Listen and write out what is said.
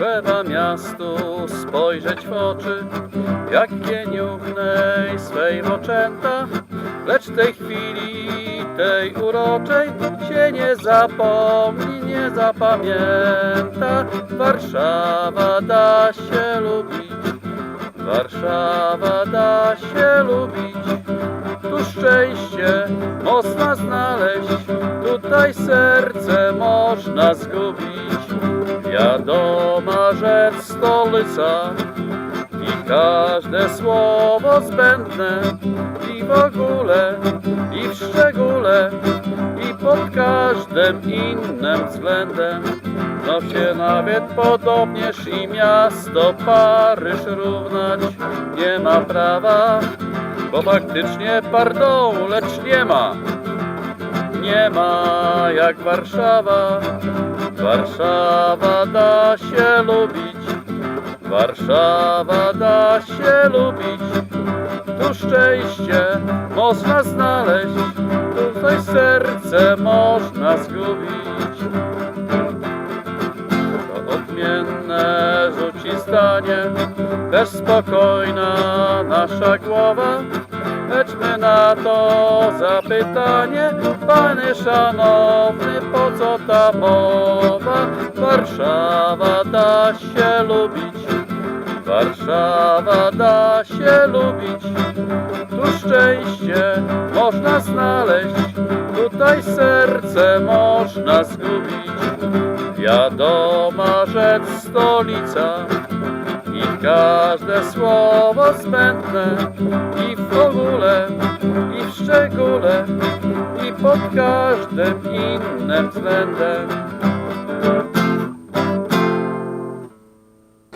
Trzeba miastu spojrzeć w oczy, jak gieniuchnej swej oczęta, lecz tej chwili, tej uroczej się nie zapomni, nie zapamięta. Warszawa da się lubić, Warszawa da się lubić. Tu szczęście można znaleźć, tutaj serce można zgubić. Wiadoma rzecz stolica i każde słowo zbędne i w ogóle i w szczególe i pod każdym innym względem. No się nawet podobnież i miasto Paryż równać nie ma prawa, bo faktycznie pardon, lecz nie ma. Nie ma jak Warszawa, Warszawa da się lubić, Warszawa da się lubić. Tu szczęście można znaleźć, tutaj serce można zgubić. To odmienne rzuci zdanie, też spokojna nasza głowa. Lecz my na to zapytanie, panie szanowny, po co ta mowa? Warszawa da się lubić, Warszawa da się lubić. Tu szczęście można znaleźć, tutaj serce można zgubić. Wiadoma rzecz stolica i każde słowo zbędne i w ogóle i w szczególe i pod każdym innym względem